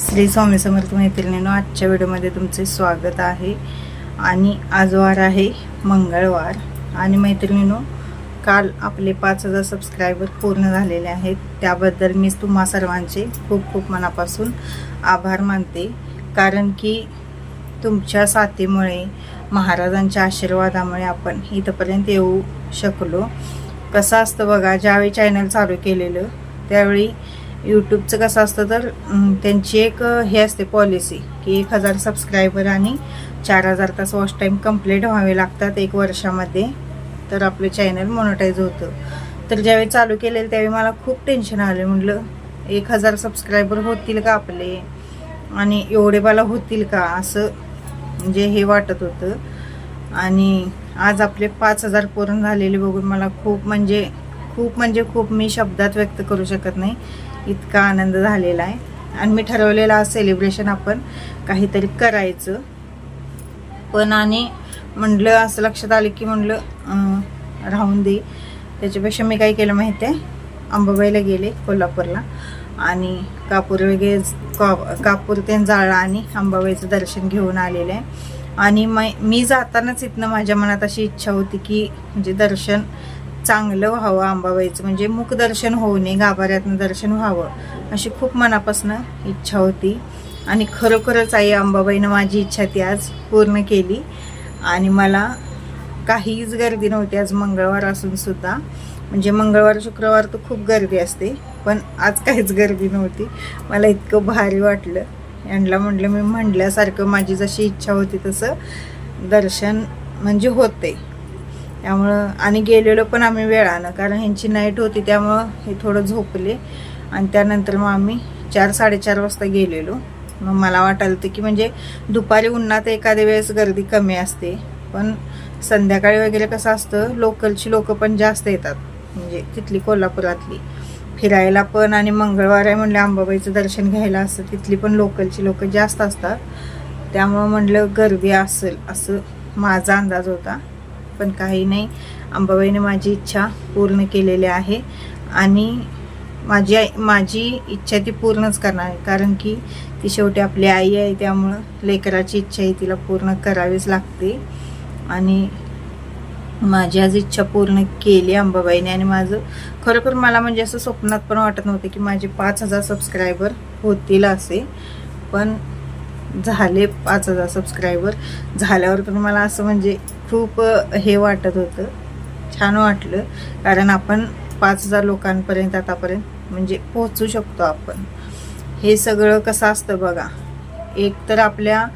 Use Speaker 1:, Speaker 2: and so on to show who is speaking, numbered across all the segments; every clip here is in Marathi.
Speaker 1: श्री स्वामी समर्थ मैत्रिणीनो आजच्या व्हिडिओमध्ये तुमचे स्वागत आहे. आणि आज वार आहे मंगळवार. आणि मैत्रिणीनो काल आपले पाच हजार सबस्क्रायबर पूर्ण झालेले आहेत. त्याबद्दल मी तुम्हा सर्वांचे खूप खूप मनापासून आभार मानते. कारण की तुमच्या साथीमुळे महाराजांच्या आशीर्वादामुळे आपण इथंपर्यंत येऊ शकलो. कसं असतं बघा ज्यावेळी चॅनल चालू केलेलं त्यावेळी यूट्यूबचं कसं असतं तर त्यांची एक हे असते पॉलिसी की एक हजार सबस्क्रायबर आणि चार हजार तास वॉच टाईम कंप्लीट व्हावे लागतात एक वर्षामध्ये. तर आपलं चॅनल मोनोटाईज होतं. तर ज्यावेळी चालू केलेलं त्यावेळी मला खूप टेन्शन आलं. म्हटलं एक हजार सबस्क्रायबर होतील का आपले? आणि एवढे मला होतील का? असं म्हणजे हे वाटत होतं. आणि आज आपले पाच हजार पूर्ण झालेले बघून मला खूप म्हणजे खूप म्हणजे खूप मी शब्दात व्यक्त करू शकत नाही. इतका आनंद झालेला आहे. आणि मी ठरवलेलं आज सेलिब्रेशन आपण काहीतरी करायचं. पण आणि म्हटलं असं लक्षात आलं की म्हटलं राहून दे. त्याच्यापेक्षा मी काय केलं माहिती आहे? अंबाबाईला गेले कोल्हापूरला. आणि कापूर वगैरे का कापूर ते जाळला आणि अंबाबाईचं दर्शन घेऊन आलेलं आहे. आणि मै मी जातानाच इथनं माझ्या मनात अशी इच्छा होती की म्हणजे दर्शन चांगलं व्हावं अंबाबाईचं म्हणजे मुखदर्शन होऊ नये गाभाऱ्यातनं दर्शन व्हावं अशी खूप मनापासून इच्छा होती. आणि खरोखरच आई अंबाबाईनं माझी इच्छा ती आज पूर्ण केली. आणि मला काहीच गर्दी नव्हती आज मंगळवार असून सुद्धा. म्हणजे मंगळवार शुक्रवार तर खूप गर्दी असते पण आज काहीच गर्दी नव्हती. मला इतकं भारी वाटलं. यांना म्हटलं मी म्हटल्यासारखं माझी जशी इच्छा होती तसं दर्शन म्हणजे होते त्यामुळं आणि गेलेलो पण आम्ही वेळानं कारण ह्यांची नाईट होती त्यामुळं हे थोडं झोपले. आणि त्यानंतर मग आम्ही चार साडेचार वाजता गेलेलो. मग मला वाटायला होतं की म्हणजे दुपारी उन्हात एखाद्या वेळेस गर्दी कमी असते. पण संध्याकाळी वगैरे कसं असतं लोकलची लोकं पण जास्त येतात. म्हणजे तिथली कोल्हापुरातली. फिरायला पण आणि मंगळवार आहे म्हणलं अंबाबाईचं दर्शन घ्यायला असतं तिथली पण लोकलची लोकं जास्त असतात. त्यामुळं म्हणलं गर्दी असेल असं माझा अंदाज होता. पण काही नाही. अंबाबाईने माझी इच्छा पूर्ण केलेली आहे. आणि माझी आई माझी इच्छा ती पूर्णच करणार आहे. कारण की ती शेवटी आपली आई आहे त्यामुळं लेकराची इच्छा ही तिला पूर्ण करावीच लागते. आणि माझी आज इच्छा पूर्ण केली अंबाबाईने आणि माझं खरोखर मला म्हणजे असं स्वप्नात पण वाटत नव्हतं की माझे पाच हजार सबस्क्रायबर होतील असे. पण झाले पाच हजार सबस्क्रायबर झाल्यावर पण मला असं म्हणजे खूप हे वाटत होतं. छान वाटलं. कारण आपण पाच हजार लोकांपर्यंत आतापर्यंत म्हणजे पोहोचू शकतो आपण. हे सगळं कसं असतं बघा. एक तर आपल्या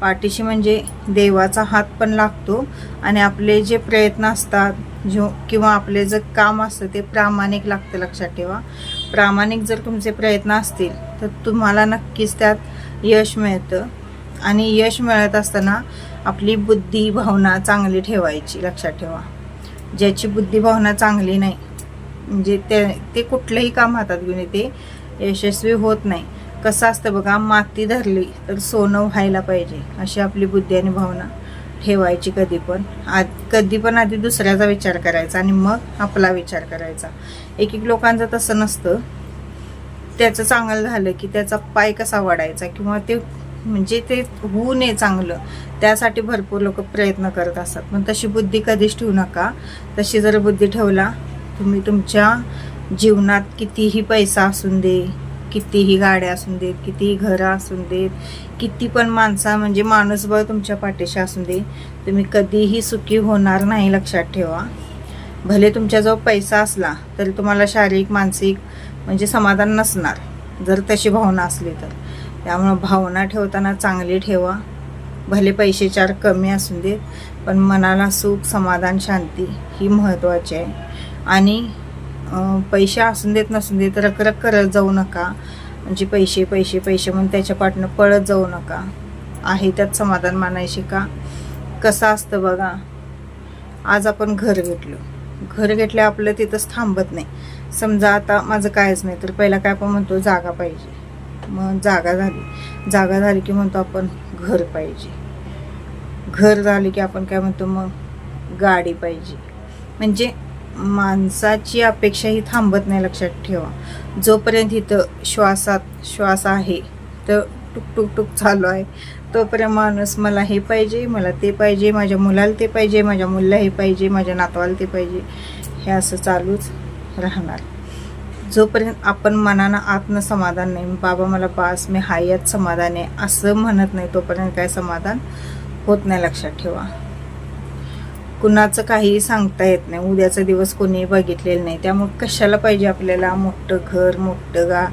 Speaker 1: पाठीशी म्हणजे देवाचा हात पण लागतो. आणि आपले जे प्रयत्न असतात जो किंवा आपले जे काम असतं ते प्रामाणिक लागतं लक्षात ठेवा. प्रामाणिक जर तुमचे प्रयत्न असतील तर तुम्हाला नक्कीच त्यात यश मिळतं. आणि यश मिळत असताना आपली बुद्धी भावना चांगली ठेवायची लक्षात ठेवा. ज्याची बुद्धी भावना चांगली नाही म्हणजे ते ते कुठलंही काम हातात घेऊन येते यशस्वी होत नाही. कसं असतं बघा माती धरली तर सोनं व्हायला पाहिजे अशी आपली बुद्धी आणि भावना ठेवायची कधी पण. आद कधी पण आधी दुसऱ्याचा विचार करायचा आणि मग आपला विचार करायचा. एक एक लोकांचं तसं नसतं. त्याचं चांगलं झालं की त्याचा पाय कसा वाढायचा किंवा ते म्हणजे ते होऊ नये चांगलं त्यासाठी भरपूर लोक प्रयत्न करत असतात. पण तशी बुद्धी कधीच ठेवू नका. तशी जर बुद्धी ठेवला तुम्ही तुमच्या जीवनात कितीही पैसा असून दे कितीही गाड्या असून देत कितीही घरं असून देत किती पण माणसा म्हणजे माणूसबळ तुमच्या पाठीशी असून दे तुम्ही कधीही सुखी होणार नाही लक्षात ठेवा. भले तुमच्याजवळ पैसा असला तरी तुम्हाला शारीरिक मानसिक म्हणजे समाधान नसणार. जर तशी भावना असली तर. त्यामुळं भावना ठेवताना चांगली ठेवा. भले पैसे चार कमी असू देत पण मनाला सुख समाधान शांती ही महत्त्वाची आहे. आणि पैसे असून देत नसून देत रखरख करत जाऊ नका. म्हणजे पैसे पैसे पैसे म्हणून त्याच्या पाठनं पळत जाऊ नका. आहे त्यात समाधान मानायचे का? कसं असतं बघा. आज आपण घर घेतलं. घर घेतलं आपलं तिथंच थांबत नाही. समजा आता माझं कायच नाही तर पहिला काय आपण म्हणतो जागा पाहिजे. मग जागा झाली. जागा झाली की म्हणतो आपण घर पाहिजे. घर झाले की आपण काय म्हणतो मग गाडी पाहिजे. म्हणजे माणसाची अपेक्षा ही थांबत नाही लक्षात ठेवा. जोपर्यंत इथं श्वासात श्वास आहे तर टुक टुक टुक चालू आहे. तोपर्यंत माणूस मला हे पाहिजे मला ते पाहिजे माझ्या मुलाला ते पाहिजे माझ्या मुलीला हे पाहिजे माझ्या नातवाला ते पाहिजे. हे असं चालूच राहणार. जोपर्यंत आपण मनानं आत्म समाधान नाही बाबा मला बास मी हाय यात समाधान आहे असं म्हणत नाही तोपर्यंत काय समाधान होत नाही लक्षात ठेवा. कुणाचं काहीही सांगता येत नाही उद्याचा दिवस कोणीही बघितलेलं नाही त्यामुळे कशाला पाहिजे आपल्याला? मोठं घर मोठं गा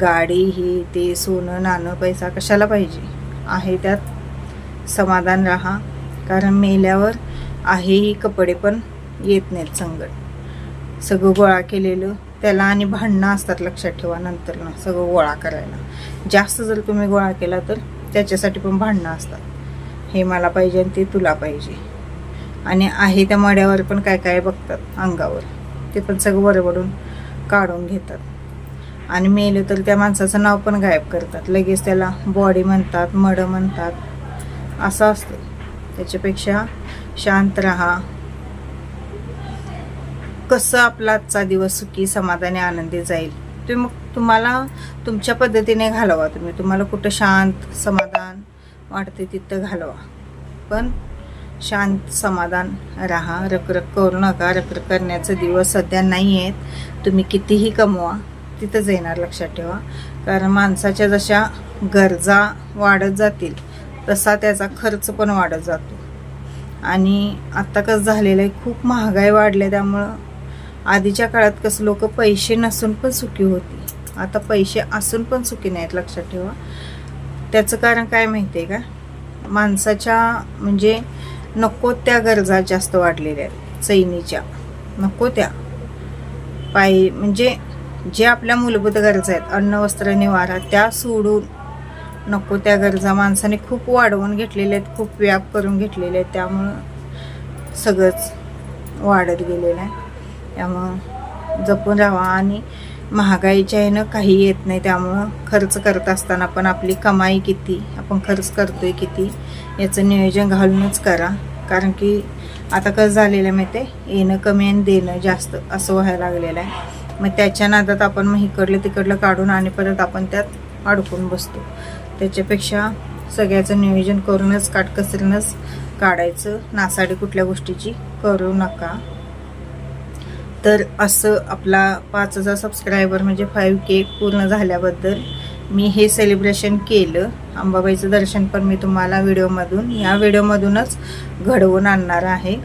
Speaker 1: गाडी ही ते सोनं नाणं पैसा कशाला पाहिजे? आहे त्यात समाधान राहा कारण मेल्यावर आहेही कपडे पण येत नाहीत संगत सगळं गोळा केलेलं त्याला आणि भांडणं असतात लक्षात ठेवा नंतर ना सगळं गोळा करायला. जास्त जर तुम्ही गोळा केला तर त्याच्यासाठी पण भांडणं असतात. हे मला पाहिजे आणि ते तुला पाहिजे. आणि आहे त्या मड्यावर पण काय काय बघतात अंगावर ते पण सगळं बरोबरून काढून घेतात. आणि मेलं तर त्या माणसाचं नाव पण गायब करतात. लगेच त्याला बॉडी म्हणतात मड म्हणतात असं असतं. त्याच्यापेक्षा शांत राहा. कसं आपला आजचा दिवस सुखी समाधानी आनंदी जाईल? तुम्ही मग तुम्हाला तुमच्या पद्धतीने घालवा तुम्ही. तुम्हाला कुठं शांत समाधान वाटते तिथं घालवा. पण शांत समाधान राहा. रखरख करू नका. रखरख करण्याचे दिवस सध्या नाही आहेत तुम्ही कितीही कमवा तिथंच येणार लक्षात ठेवा. कारण माणसाच्या जशा गरजा वाढत जातील तसा त्याचा खर्च पण वाढत जातो. आणि आत्ता कसं झालेलं आहे खूप महागाई वाढले त्यामुळं आधीच्या काळात कसं लोक पैसे नसून पण सुखी होती. आता पैसे असून पण सुखी नाहीत लक्षात ठेवा. त्याचं कारण काय माहिती आहे का? माणसाच्या म्हणजे नको त्या गरजा जास्त वाढलेल्या आहेत चैनीच्या नको त्या. पायी म्हणजे जे आपल्या मूलभूत गरजा आहेत अन्न वस्त्र निवारा त्या सोडून नको त्या गरजा. माणसाने खूप वाढवून घेतलेल्या आहेत खूप व्याप करून घेतलेले आहेत त्यामुळं सगळंच वाढत गेलेलं आहे. त्यामुळं जपून राहा आणि महागाईच्या ह्यानं काही येत नाही. त्यामुळं खर्च करत असताना पण आपली कमाई किती आपण खर्च करतोय किती याचं नियोजन घालूनच करा. कारण की आता कसं झालेलं आहे माहिती आहे? येणं कमी आणि देणं जास्त असं व्हायला लागलेलं आहे. मग त्याच्या नादात आपण मग इकडलं तिकडलं काढून आणि परत आपण त्यात अडकून बसतो. त्याच्यापेक्षा सगळ्याचं नियोजन करूनच काटकसरीनंच काढायचं. नासाडी कुठल्या गोष्टीची करू नका. तर असं आपला पाच हजार सबस्क्रायबर म्हणजे फाईव्ह के पूर्ण झाल्याबद्दल मी हे सेलिब्रेशन केलं. अंबाबाईचं दर्शन पण मी तुम्हाला व्हिडिओमधून या व्हिडिओमधूनच घडवून आणणार आहे.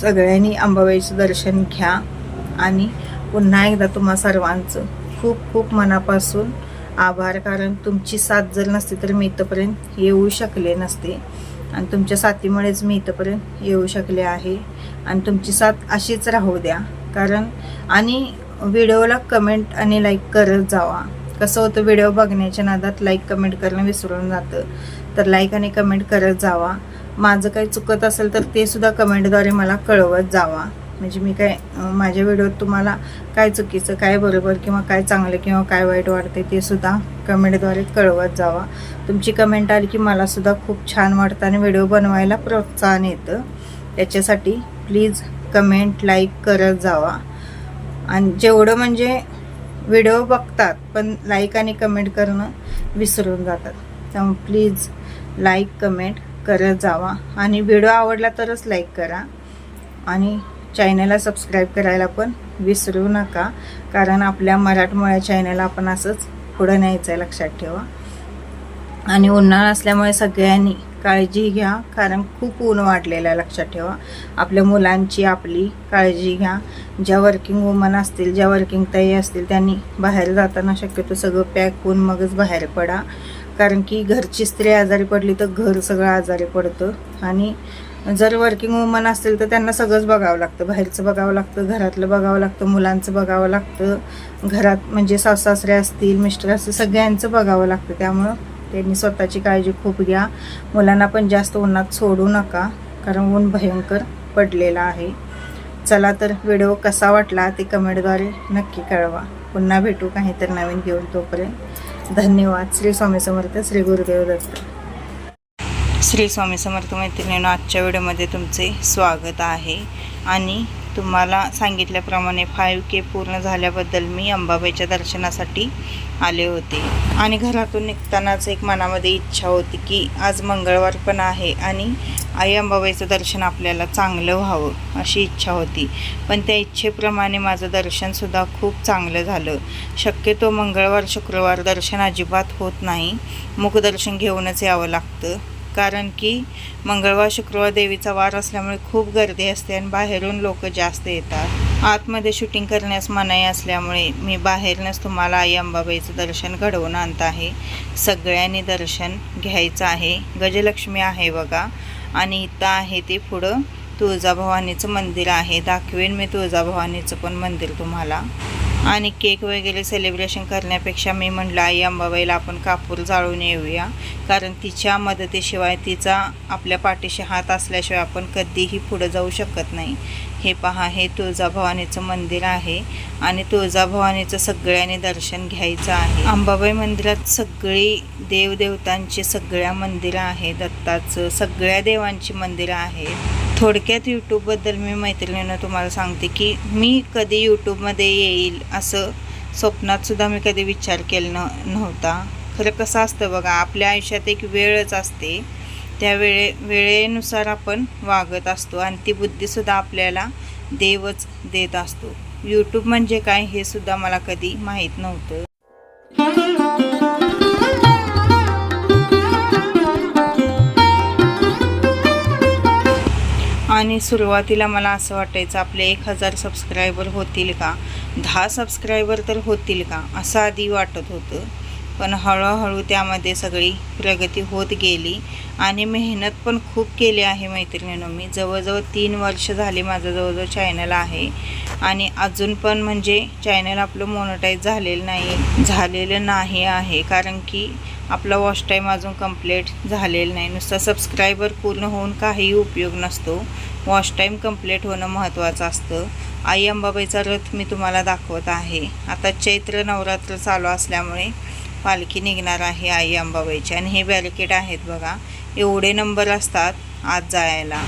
Speaker 1: सगळ्यांनी अंबाबाईचं दर्शन घ्या. आणि पुन्हा एकदा तुम्हा सर्वांचं खूप खूप मनापासून आभार कारण तुमची साथ जर नसती तर मी इथंपर्यंत येऊ शकले नसते. आणि तुमच्या साथीमुळेच मी इथंपर्यंत येऊ शकले आहे. आणि तुमची साथ अशीच राहू द्या. कारण आणि व्हिडिओला कमेंट आणि लाईक करत जावा. कसं होतं व्हिडिओ बघण्याच्या नादात लाईक कमेंट करणं विसरून जातं. तर लाईक आणि कमेंट करत जावा. माझं काही चुकत असेल तर ते सुद्धा कमेंटद्वारे मला कळवत जावा. म्हणजे मी काय माझ्या व्हिडिओत तुम्हाला काय चुकीचं काय बरोबर किंवा काय चांगलं किंवा काय वाईट वाटते ते सुद्धा कमेंटद्वारे कळवत जावा. तुमची कमेंट आली की मला सुद्धा खूप छान वाटतं आणि व्हिडिओ बनवायला प्रोत्साहन येतं. त्याच्यासाठी प्लीज कमेंट लाईक करत जावा. आणि जेवढं म्हणजे व्हिडिओ बघतात पण लाईक आणि कमेंट करणं विसरून जातात. त्यामुळे प्लीज लाईक कमेंट करत जावा. आणि व्हिडिओ आवडला तरच लाईक करा. आणि चॅनलला सबस्क्राईब करायला पण विसरू नका. कारण आपल्या मराठमोळ्या चॅनलला आपण असंच पुढं न्यायचं आहे लक्षात ठेवा. आणि उन्हाळा असल्यामुळे सगळ्यांनी काळजी घ्या कारण खूप ऊन वाढलेलं आहे लक्षात ठेवा. आपल्या मुलांची आपली काळजी घ्या. ज्या वर्किंग वुमन असतील ज्या वर्किंग ताई असतील त्यांनी बाहेर जाताना शक्यतो सगळं पॅक होऊन मगच बाहेर पडा. कारण की घरची स्त्री आजारी पडली तर घर सगळं आजारी पडतं. आणि जर वर्किंग वुमन असतील तर त्यांना सगळंच बघावं लागतं. बाहेरचं बघावं लागतं घरातलं बघावं लागतं मुलांचं बघावं लागतं. घरात म्हणजे सासू सासरे असतील मिस्टर असतील सगळ्यांचं बघावं लागतं. त्यामुळं त्यांनी स्वतःची काळजी खूप घ्या. मुलांना पण जास्त उन्हात सोडू नका कारण ऊन भयंकर पडलेला आहे. चला तर व्हिडिओ कसा वाटला ते कमेंटद्वारे नक्की कळवा. पुन्हा भेटू काहीतरी नवीन घेऊन तोपर्यंत. धन्यवाद. श्री स्वामी समर्थ श्री गुरुदेव दत्त. श्री स्वामी समर्थ मैत्रिणीनं आजच्या व्हिडिओमध्ये तुमचे स्वागत आहे. आणि तुम्हाला सांगितल्याप्रमाणे फाईव्ह के पूर्ण झाल्याबद्दल मी अंबाबाईच्या दर्शनासाठी आले होते. आणि घरातून निघतानाच एक मनामध्ये इच्छा होती की आज मंगळवार पण आहे आणि आई अंबाबाईचं दर्शन आपल्याला चांगलं व्हावं अशी इच्छा होती. पण त्या इच्छेप्रमाणे माझं दर्शनसुद्धा खूप चांगलं झालं. शक्यतो मंगळवार शुक्रवार दर्शन अजिबात होत नाही. मुखदर्शन घेऊनच यावं लागतं. कारण की मंगळवार शुक्रवार देवीचा वार असल्यामुळे खूप गर्दी असते आणि बाहेरून लोक जास्त येतात. आतमध्ये शूटिंग करण्यास मनाई असल्यामुळे मी बाहेरनंच तुम्हाला आई अंबाबाईचं दर्शन घडवून आणत आहे. सगळ्यांनी दर्शन घ्यायचं आहे. गजलक्ष्मी आहे बघा. आणि इथं आहे ते पुढं तुळजाभवानीचं मंदिर आहे. दाखवेन मी तुळजाभवानीचं पण मंदिर तुम्हाला. आणि केक वगैरे सेलिब्रेशन करण्यापेक्षा मी म्हटलं आई अंबाबाईला आपण कापूर जाळून येऊया. कारण तिच्या मदतीशिवाय तिचा आपल्या पाठीशी हात असल्याशिवाय आपण कधीही पुढं जाऊ शकत नाही. हे पहा हे तुळजाभवानीचं मंदिर आहे आणि तुळजाभवानीचं सगळ्यांनी दर्शन घ्यायचं आहे. अंबाबाई मंदिरात सगळी देवदेवतांची सगळ्या मंदिरं आहेत दत्ताचं सगळ्या देवांची मंदिरं आहेत. थोडक्यात यूट्यूबबद्दल मी मैत्रिणीनं तुम्हाला सांगते की मी कधी यूट्यूबमध्ये येईल असं स्वप्नातसुद्धा मी कधी विचार केला न नव्हता. खरं कसं असतं बघा आपल्या आयुष्यात एक वेळच असते. त्या वेळे वेळेनुसार आपण वागत असतो आणि ती बुद्धीसुद्धा आपल्याला देवच देत असतो. यूट्यूब म्हणजे काय हे सुद्धा मला कधी माहीत नव्हतं. आणि सुरुवातीला मला असं वाटायचं आपले एक हजार सबस्क्रायबर होतील का? दहा सबस्क्रायबर तर होतील का? असं आधी वाटत होतं. पण हळूहळू त्यामध्ये सगळी प्रगती होत गेली. आणि मेहनत पण खूप केली आहे मैत्रिणीनं मी. जवळजवळ तीन वर्ष झाली माझं जवळजवळ चॅनल आहे. आणि अजून पण म्हणजे चॅनल आपलं मोनोटाईज झालेलं नाही झालेलं नाही आहे. कारण की आपला वॉच टाईम अजून कंप्लीट झालेलं नाही. नुसतं सबस्क्रायबर पूर्ण होऊन काहीही उपयोग नसतो. वॉच टाईम कंप्लीट होणं महत्त्वाचं असतं. आई अंबाबाईचा रथ मी तुम्हाला दाखवत आहे. आता चैत्र नवरात्र चालू असल्यामुळे पालखी निघणार आहे आई अंबाबाईची आणि हे बॅरिकेड आहेत बघा. एवढे नंबर असतात आज जायला.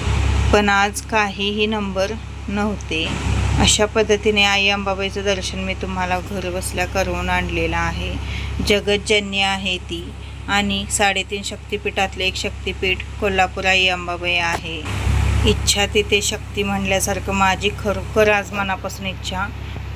Speaker 1: पण आज काहीही नंबर नव्हते. अशा पद्धतीने आई अंबाबाईचं दर्शन मी तुम्हाला घरबसल्या करून आणलेलं आहे. जगतजन्य आहे ती. आणि साडेतीन शक्तिपीठातले एक शक्तिपीठ कोल्हापूर आई अंबाबाई आहे. इच्छा तिथे शक्ती म्हणल्यासारखं माझी खरोखर आज मनापासून इच्छा.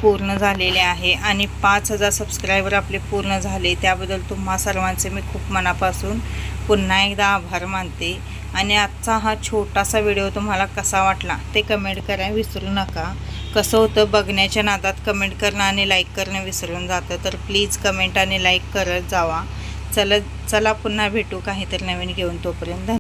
Speaker 1: पूर्ण झालेले आहे आणि पाच हजार सबस्क्रायबर आपले पूर्ण झाले. त्याबद्दल तुम्हा सर्वांचे मी खूप मनापासून पुन्हा एकदा आभार मानते. आणि आजचा हा छोटासा व्हिडिओ तुम्हाला कसा वाटला ते कमेंट करायला विसरू नका. कसं होतं बघण्याच्या नादात कमेंट करणं आणि लाईक करणं विसरून जातं तर प्लीज कमेंट आणि लाईक करत जावा. चला चला पुन्हा भेटू काहीतरी नवीन घेऊन तोपर्यंत.